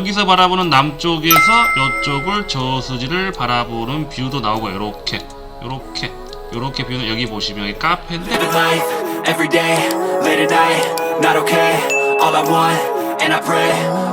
여기서 바라보는 남쪽에서 이쪽을 저수지를 바라보는 뷰도 나오고 요렇게 요렇게 요렇게 뷰는 여기 보시면 여기 카페인데. All I want, and I pray,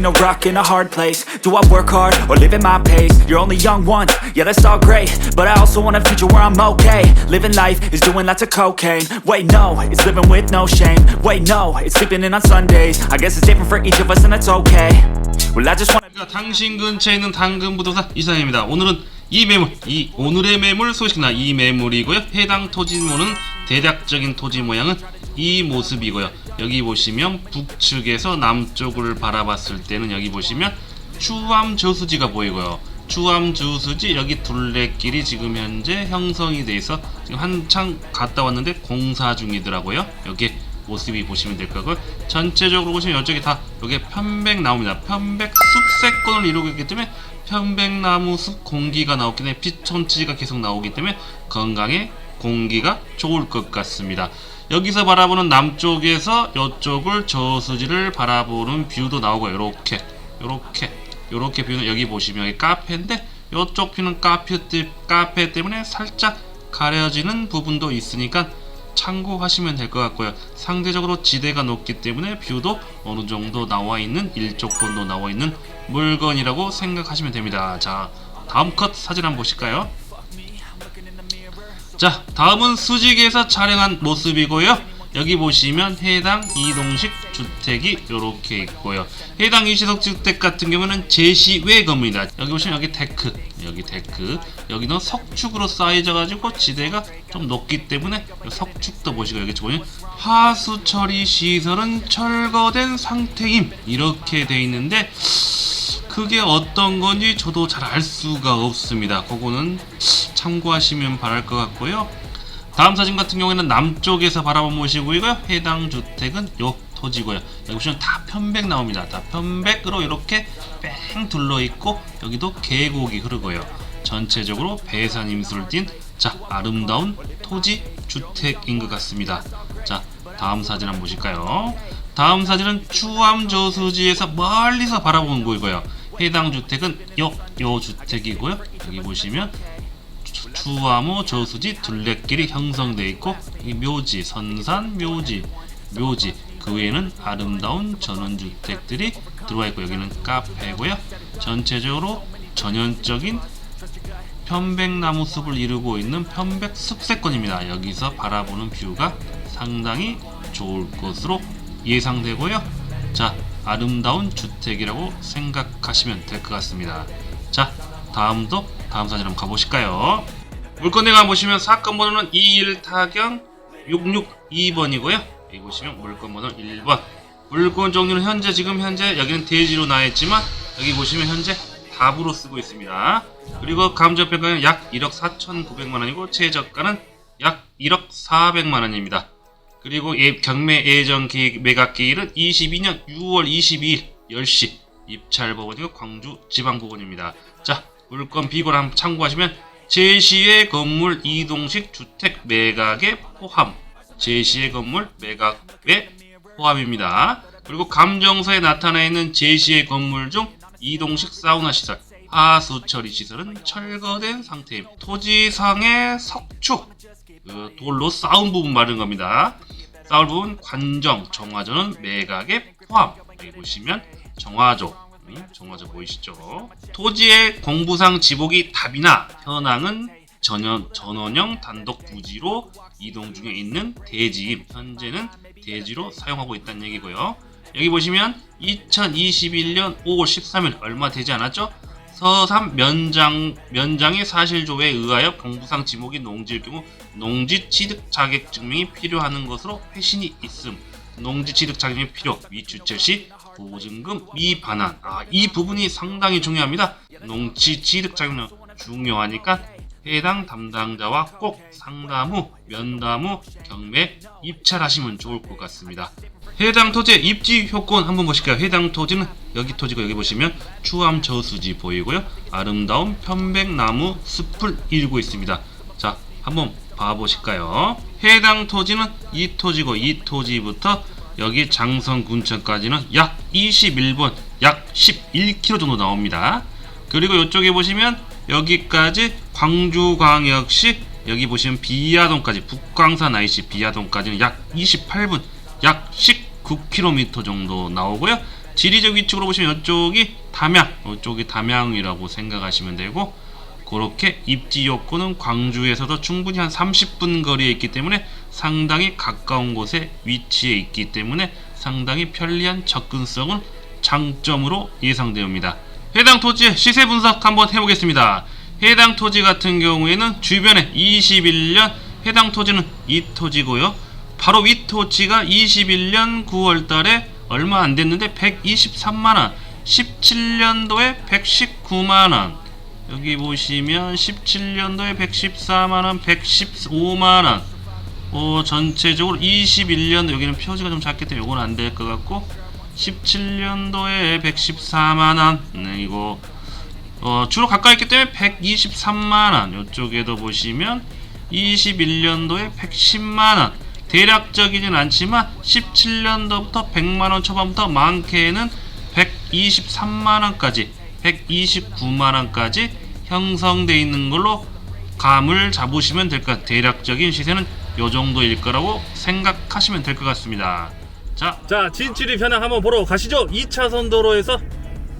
between a rock and a hard place. Do I work hard or live at my pace? You're only young once, yeah, that's all great. But I also want a future where I'm okay. Living life is doing lots of cocaine. Wait, no, it's living with no shame. Wait, no, it's sleeping in on Sundays. I guess it's different for each of us, and that's okay. Well, I just wanna. 당신 근처에 있는 당근 부동산 이상입니다. 오늘은 이 매물, 이 오늘의 매물 소식이나 이 매물이고요. 해당 토지모는 대략적인 토지 모양은 이 모습이고요. 여기 보시면 북측에서 남쪽을 바라봤을 때는 여기 보시면 추암 저수지가 보이고요. 추암 저수지 여기 둘레길이 지금 현재 형성이 돼 있어 지금 한창 갔다 왔는데 공사 중이더라고요. 여기 모습이 보시면 될 거고 전체적으로 보시면 이쪽이 다 여기 편백나무입니다. 편백 숲세권을 이루고 있기 때문에 편백나무 숲 공기가 나오기 때문에 피톤치가 계속 나오기 때문에 건강에 공기가 좋을 것 같습니다. 여기서 바라보는 남쪽에서 이쪽을 저수지를 바라보는 뷰도 나오고 이렇게 이렇게 이렇게 뷰는 여기 보시면 여기 카페인데 이쪽 뷰는 카페, 때- 카페 때문에 살짝 가려지는 부분도 있으니까 참고하시면 될 것 같고요. 상대적으로 지대가 높기 때문에 뷰도 어느 정도 나와 있는 일조권도 나와 있는 물건이라고 생각하시면 됩니다. 자, 다음 컷 사진 한번 보실까요? 자, 다음은 수직에서 촬영한 모습이고요. 여기 보시면 해당 이동식 주택이 이렇게 있고요. 해당 이시석 주택 같은 경우는 제시외 건물입니다. 여기 보시면 여기 데크, 여기 데크, 여기는 석축으로 쌓여져 가지고 지대가 좀 높기 때문에 석축도 보시고 여기 보면 하수 처리 시설은 철거된 상태임 이렇게 돼 있는데 그게 어떤 건지 저도 잘 알 수가 없습니다. 그거는 참고하시면 바랄 것 같고요. 다음 사진 같은 경우에는 남쪽에서 바라본 모시고요. 해당 주택은 요 토지고요. 여기 보시면 다 편백 나옵니다. 다 편백으로 이렇게 뺑 둘러 있고 여기도 계곡이 흐르고요. 전체적으로 배산 임수를 띤 자, 아름다운 토지 주택인 것 같습니다. 자, 다음 사진 한번 보실까요? 다음 사진은 추암 저수지에서 멀리서 바라보는 거이고요. 해당 주택은 요, 요 주택이고요. 여기 보시면 추- 추암호 저수지 둘레길이 형성되어 있고 이 묘지, 선산, 묘지, 묘지 그 외에는 아름다운 전원주택들이 들어와 있고 여기는 카페고요. 전체적으로 전형적인 편백나무 숲을 이루고 있는 편백 숲세권입니다. 여기서 바라보는 뷰가 상당히 좋을 것으로 예상되고요. 자, 아름다운 주택이라고 생각하시면 될 것 같습니다. 자, 다음도 다음 사진 한번 가보실까요? 물건대가 보시면 사건 번호는 21타경 662번이고요. 여기 보시면 물건 번호 1번. 물건 종류는 현재 지금 현재 여기는 대지로 나와 있지만 여기 보시면 현재 답으로 쓰고 있습니다. 그리고 감정평가는 약 1억 4,900만 원이고 최저가는 약 1억 400만 원입니다. 그리고 예- 경매 예정 계획 매각 기일은 22년 6월 22일 10시 입찰 법원이고 광주 지방 법원입니다. 자 물건 비걸 한번 참고하시면 제시의 건물 이동식 주택 매각에 포함 제시의 건물 매각에 포함입니다. 그리고 감정서에 나타나 있는 제시의 건물 중 이동식 사우나 시설, 하수 처리 시설은 철거된 상태임. 토지상의 석축, 그 돌로 쌓은 부분 말하는 겁니다. 쌓을 부분 관정, 정화조는 매각에 포함. 여기 보시면 정화조, 음, 정화조 보이시죠? 토지의 공부상 지목이 답이나 현황은 전원, 전원형 단독 부지로 이동 중에 있는 대지임 현재는 대지로 사용하고 있다는 얘기고요. 여기 보시면 2021년 5월 13일 얼마 되지 않았죠? 서삼 면장 면장의 사실조회에 의하여 공부상 지목이 농지일 경우 농지 취득 자격 증명이 필요하는 것으로 회신이 있음. 농지 취득 자격이 필요 위주체 시 보증금 미반환. 아, 이 부분이 상당히 중요합니다. 농지 취득 자격은 중요하니까 해당 담당자와 꼭 상담 후 면담 후 경매 입찰하시면 좋을 것 같습니다. 해당 토지의 입지 효건 한번 보실까요? 해당 토지는 여기 토지고 여기 보시면 추암 저수지 보이고요. 아름다운 편백나무 숲을 이루고 있습니다. 자, 한번 봐보실까요? 해당 토지는 이 토지고 이 토지부터 여기 장성 군청까지는 약 21번, 약 11km 정도 나옵니다. 그리고 이쪽에 보시면 여기까지 광주광역시 여기 보시면 비야동까지 북광산 IC 비야동까지는 약 28분, 약 19km 정도 나오고요. 지리적 위치로 보시면 이쪽이 담양, 이쪽이 담양이라고 생각하시면 되고 그렇게 입지 요건은 광주에서도 충분히 한 30분 거리에 있기 때문에 상당히 가까운 곳에 위치해 있기 때문에 상당히 편리한 접근성은 장점으로 예상되옵니다. 해당 토지의 시세 분석 한번 해보겠습니다. 해당 토지 같은 경우에는 주변에 21년 해당 토지는 이 토지고요. 바로 위 토지가 21년 9월 달에 얼마 안 됐는데 123만 원, 17년도에 119만 원. 여기 보시면 17년도에 114만 원, 115만 원. 어, 전체적으로 21년 여기는 표지가 좀 작기 때문에 이건 안 될 것 같고 17년도에 114만 원. 네, 이거 어, 주로 가까이 있기 때문에 123만 원. 이쪽에도 보시면 21년도에 110만 원. 대략적이진 않지만 17년도부터 100만 원 초반부터 많게는 123만 원까지 129만 원까지 형성돼 있는 걸로 감을 잡으시면 될 것 같아요. 대략적인 시세는 요 정도일 거라고 생각하시면 될 것 같습니다. 자, 자 진출이 현황 한번 보러 가시죠. 2차선 도로에서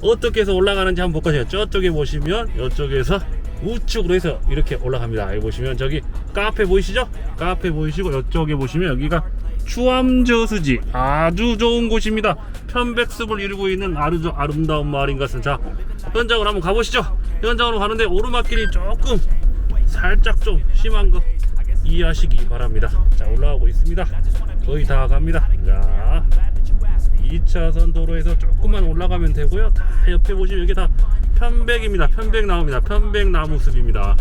어떻게 해서 올라가는지 한번 볼까요? 저쪽에 보시면 이쪽에서 우측으로 해서 이렇게 올라갑니다. 여기 보시면 저기 카페 보이시죠? 카페 보이시고 이쪽에 보시면 여기가 추암저수지. 아주 좋은 곳입니다. 편백숲을 이루고 있는 아주 아름다운 마을인 것 같습니다. 자 현장으로 한번 가보시죠. 현장으로 가는데 오르막길이 조금 살짝 좀 심한 거 이해하시기 바랍니다 자 올라가고 있습니다 거의 다 갑니다 자 2차선 도로에서 조금만 올라가면 되고요. 다 옆에 보시면 여기 다 편백입니다. 편백 나옵니다. 편백 나무숲입니다.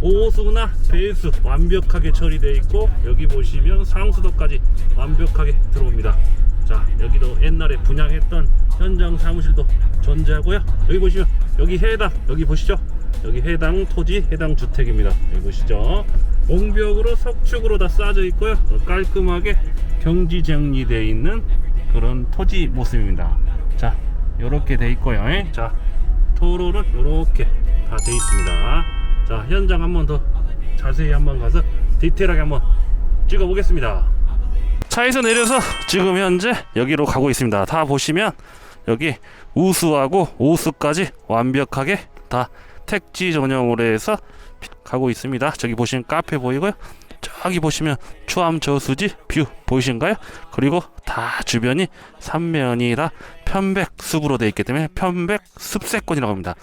오수나 배수 완벽하게 처리되어 있고 여기 보시면 상수도까지 완벽하게 들어옵니다. 자 여기도 옛날에 분양했던 현장 사무실도 존재하고요. 여기 보시면 여기 해당 여기 보시죠. 여기 해당 토지 해당 주택입니다. 여기 보시죠. 옹벽으로 석축으로 다 쌓여져 있고요. 깔끔하게 경지 정리되어 있는 그런 토지 모습입니다. 자, 요렇게 돼 있고요. 예? 자, 도로는 요렇게 다 돼 있습니다. 자, 현장 한번 더 자세히 한번 가서 디테일하게 한번 찍어 보겠습니다. 차에서 내려서 지금 현재 여기로 가고 있습니다. 다 보시면 여기 우수하고 오수까지 완벽하게 다 택지 전용으로 해서 가고 있습니다. 저기 보시면 카페 보이고요. 저기 보시면 추암 저수지 뷰 보이신가요? 그리고 다 주변이 삼면이 다 편백 숲으로 되어 있기 때문에 편백 숲세권이라고 합니다.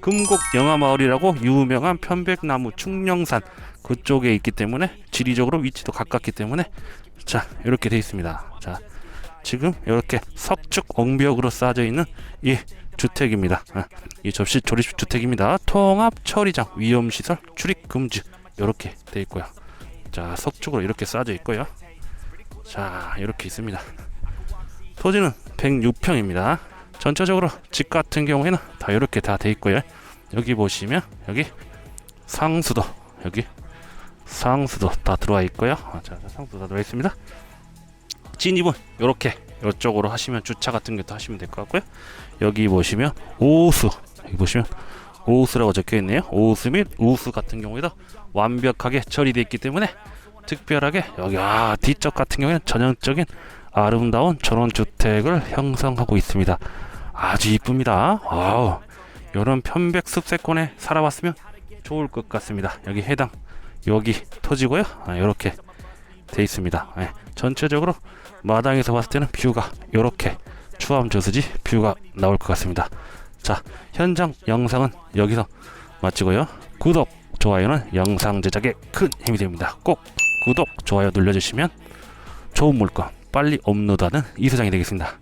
금곡 영화마을이라고 유명한 편백나무 충령산 그쪽에 있기 때문에 지리적으로 위치도 가깝기 때문에 자 이렇게 되어 있습니다. 자 지금 이렇게 석축 옹벽으로 쌓여져 있는 이 주택입니다. 아, 이 접시 조립 주택입니다. 통합 처리장 위험 시설 출입 금지. 이렇게 되어 있고요. 자 석축으로 이렇게 쌓여져 있고요. 자 이렇게 있습니다. 토지는 106평입니다. 전체적으로 집 같은 경우에는 다 이렇게 다 돼 있고요. 여기 보시면 여기 상수도 여기 상수도 다 들어와 있고요. 아, 자 상수도 다 들어와 있습니다. 진입은 이렇게 이쪽으로 하시면 주차 같은 것도 하시면 될 것 같고요 여기 보시면 오수 여기 보시면 오수라고 적혀 있네요. 오수 및 우수 같은 경우에도 완벽하게 처리되어 있기 때문에 특별하게 여기 아 뒤쪽 같은 경우에는 전형적인 아름다운 전원 주택을 형성하고 있습니다. 아주 이쁩니다. 와우. 이런 편백 숲세권에 살아봤으면 좋을 것 같습니다. 여기 해당 여기 터지고요. 아, 이렇게 돼 있습니다. 예, 전체적으로 마당에서 봤을 때는 뷰가 이렇게 추암 저수지 뷰가 나올 것 같습니다. 자, 현장 영상은 여기서 마치고요. 구독, 좋아요는 영상 제작에 큰 힘이 됩니다. 꼭 구독, 좋아요 눌러주시면 좋은 물건 빨리 업로드하는 이수장이 되겠습니다.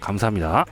감사합니다.